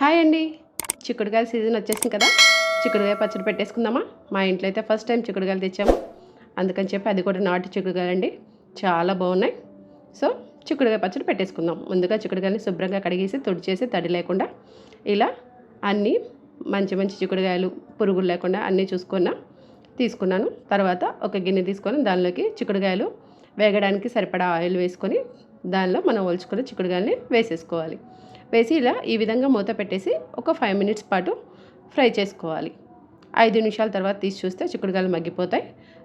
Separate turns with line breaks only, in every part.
Hi అండి. చిక్కుడుకాయల season వచ్చేసింది కదా. చిక్కుడుకాయ పచ్చడి పెట్టేసుకుందామా? మా ఇంట్లో అయితే ఫస్ట్ టైం చిక్కుడుకాయలు తెచ్చాము. అందుకని చెప్పి అది కూడా నాటు చిక్కుడుకాయలు అండి. చాలా బాగున్నాయి. సో చిక్కుడుకాయ పచ్చడి పెట్టేసుకుందాం. ముందుగా చిక్కుడుకాయని శుభ్రంగా కడిగేసి తుడిచేసి తడి లేకుండా ఇలా అన్నీ మంచి మంచి చిక్కుడుకాయలు పురుగులు లేకుండా అన్నీ చూసుకున్నా తీసుకున్నాను. తర్వాత ఒక గిన్నె తీసుకొని దానిలోకి చిక్కుడుకాయలు వేగడానికి సరిపడా ఆయిల్ వేసుకొని దానిలో మనం ఒలుచుకున్న చిక్కుడుకాయలని వేసేసుకోవాలి. వేసి ఇలా ఈ విధంగా మూత పెట్టేసి ఒక ఫైవ్ మినిట్స్ పాటు ఫ్రై చేసుకోవాలి. ఐదు నిమిషాల తర్వాత తీసి చూస్తే చిక్కుడుకాయలు మగ్గిపోతాయి.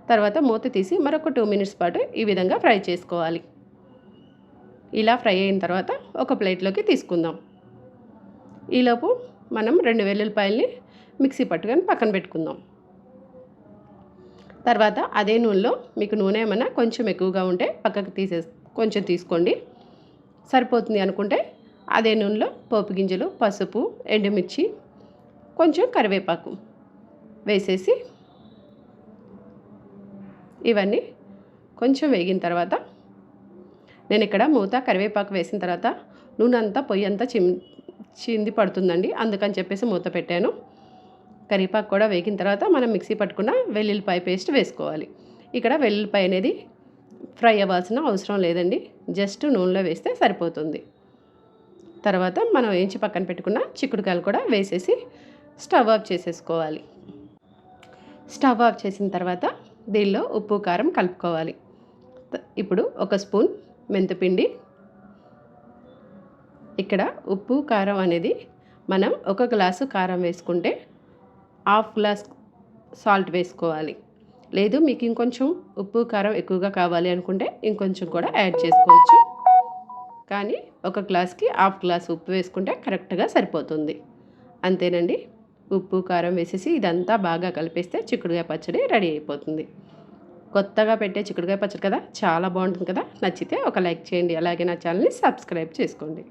తర్వాత మూత తీసి మరొక టూ మినిట్స్ పాటు ఈ విధంగా ఫ్రై చేసుకోవాలి. ఇలా ఫ్రై అయిన తర్వాత ఒక ప్లేట్లోకి తీసుకుందాం. ఈలోపు మనం రెండు వెల్లుల్లిపాయల్ని మిక్సీ పట్టుకొని పక్కన పెట్టుకుందాం. తర్వాత అదే నూనెలో మీకు నూనె ఏమైనా కొంచెం ఎక్కువగా ఉంటే పక్కకు తీసే కొంచెం తీసుకోండి. సరిపోతుంది అనుకుంటే అదే నూనెలో పోపు గింజలు పసుపు ఎండుమిర్చి కొంచెం కరివేపాకు వేసేసి ఇవన్నీ కొంచెం వేగిన తర్వాత నేను ఇక్కడ మూత కరివేపాకు వేసిన తర్వాత నూనె అంతా పొయ్యి అంతా చిమ్ చింది పడుతుందండి. అందుకని చెప్పేసి మూత పెట్టాను. కరివేపాకు కూడా వేగిన తర్వాత మనం మిక్సీ పట్టుకున్న వెల్లుల్లిపాయ పేస్ట్ వేసుకోవాలి. ఇక్కడ వెల్లుల్లిపాయ అనేది ఫ్రై అవ్వాల్సిన అవసరం లేదండి. జస్ట్ నూనెలో వేస్తే సరిపోతుంది. తర్వాత మనం వేయించి పక్కన పెట్టుకున్న చిక్కుడుకాయలు కూడా వేసేసి స్టవ్ ఆఫ్ చేసేసుకోవాలి. స్టవ్ ఆఫ్ చేసిన తర్వాత దీనిలో ఉప్పు కారం కలుపుకోవాలి. ఇప్పుడు ఒక స్పూన్ మెంతిపిండి. ఇక్కడ ఉప్పు కారం అనేది మనం ఒక గ్లాసు కారం వేసుకుంటే హాఫ్ గ్లాస్ సాల్ట్ వేసుకోవాలి. లేదు మీకు ఇంకొంచెం ఉప్పు కారం ఎక్కువగా కావాలి అనుకుంటే ఇంకొంచెం కూడా యాడ్ చేసుకోవచ్చు. కానీ ఒక గ్లాస్కి హాఫ్ గ్లాస్ ఉప్పు వేసుకుంటే కరెక్ట్గా సరిపోతుంది. అంతేనండి? ఉప్పు కారం వేసేసి ఇదంతా బాగా కలిపేస్తే చిక్కుడుకాయ పచ్చడి రెడీ అయిపోతుంది. కొత్తగా పెట్టే చిక్కుడుకాయ పచ్చడి కదా? చాలా బాగుంటుంది కదా? నచ్చితే ఒక లైక్ చేయండి. అలాగే నా ఛానల్ని సబ్స్క్రైబ్ చేసుకోండి.